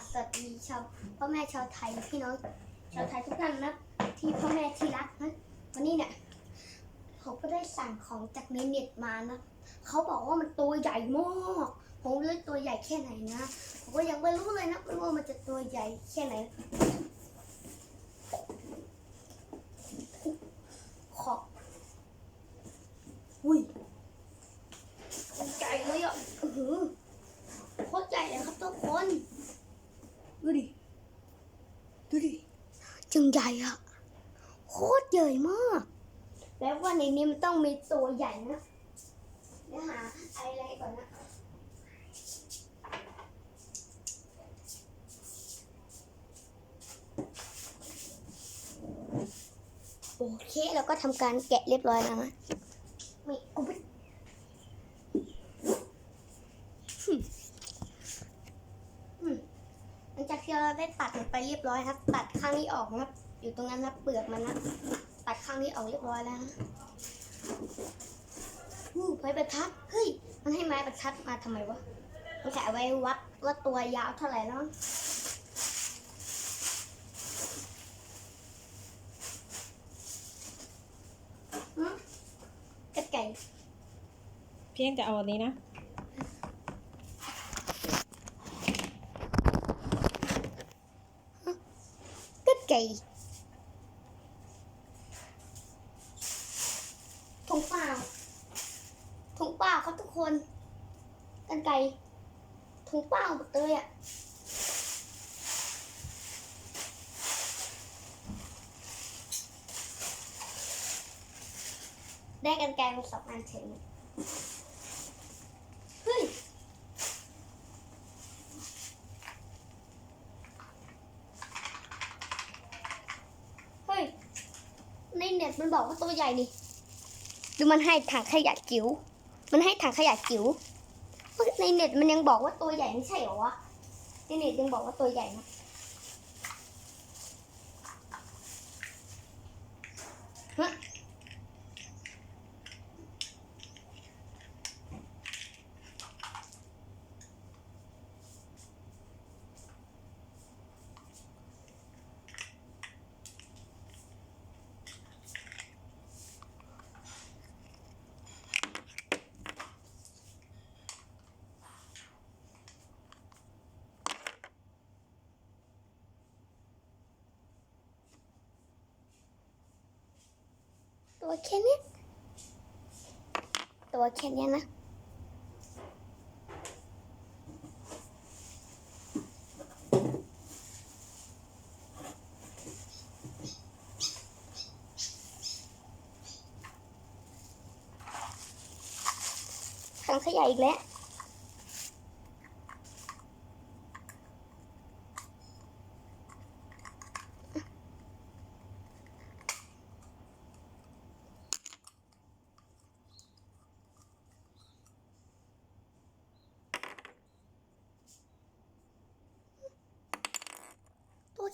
บสวัสดีชาวพ่อแม่ชาวไทยพี่น้องชาวไทยทุกท่านนะที่พ่อแม่ที่รักนะวันนี้เนี่ยผมก็ได้สั่งของจากในเน็ตมานะเขาบอกว่ามันตัวใหญ่มากผมไม่รู้ตัวใหญ่แค่ไหนนะผมก็ยังไม่รู้เลยนะไม่รู้ว่ามันจะตัวใหญ่แค่ไหนขออุ้ยใหญ่เลยอะโคตรใหญ่เลยครับทุกคน ดูดิ ดูดิ จังใหญ่อะโคตรใหญ่มาก แล้วว่าในนี้มันต้องมีตัวใหญ่นะเดี๋ยวหาอะไรก่อนนะโอเคเราก็ทำการแกะเรียบร้อยแล้วนะม่กูไม่ หลังจาก ที่เราได้ตัดมันไปเรียบร้อยครับ ตัดข้างนี้ออกนะอยู่ตรงนั้นนะเปลือกมันนะตัดข้างนี้ออกเรียบร้อยแล้วนะอู้ไม้บรรทัดเฮ้ยมันให้ไม้บรรทัดมาทำไมวะมันแค่เอาไว้วัดว่าตัวยาวเท่าไหร่แล้วมั้งหึกระไก่ เพียงจะเอาอันนี้นะ กระไก่ถุงเปล่าถุงเปล่าครับทุกคน กันไก่ถุงเปล่าหมดเลยอะได้กันไกลมาสองอันเฉยเฮ้ย เฮ้ย ในเน็ตมันบอกว่าตัวใหญ่นี่หรือมันให้ถังขยะจิ๋ว มันให้ถังขยะจิ๋ว ในเน็ตมันยังบอกว่าตัวใหญ่ไม่ใช่เหรอวะ ในเน็ตยังบอกว่าตัวใหญ่นะ ตัวแค่นี้ ตัวแค่นี้นะถังขยะอีกแล้ว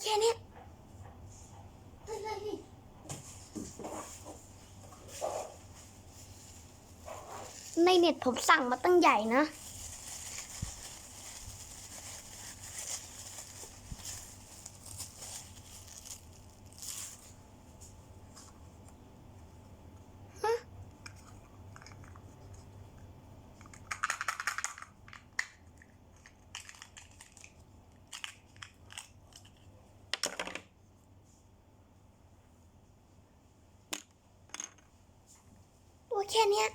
แค่นี้ยเฮ้ยเฮ้ยเฮ้ยในเน็ตผมสั่งมาตั้งใหญ่นะ แค่เนี้ย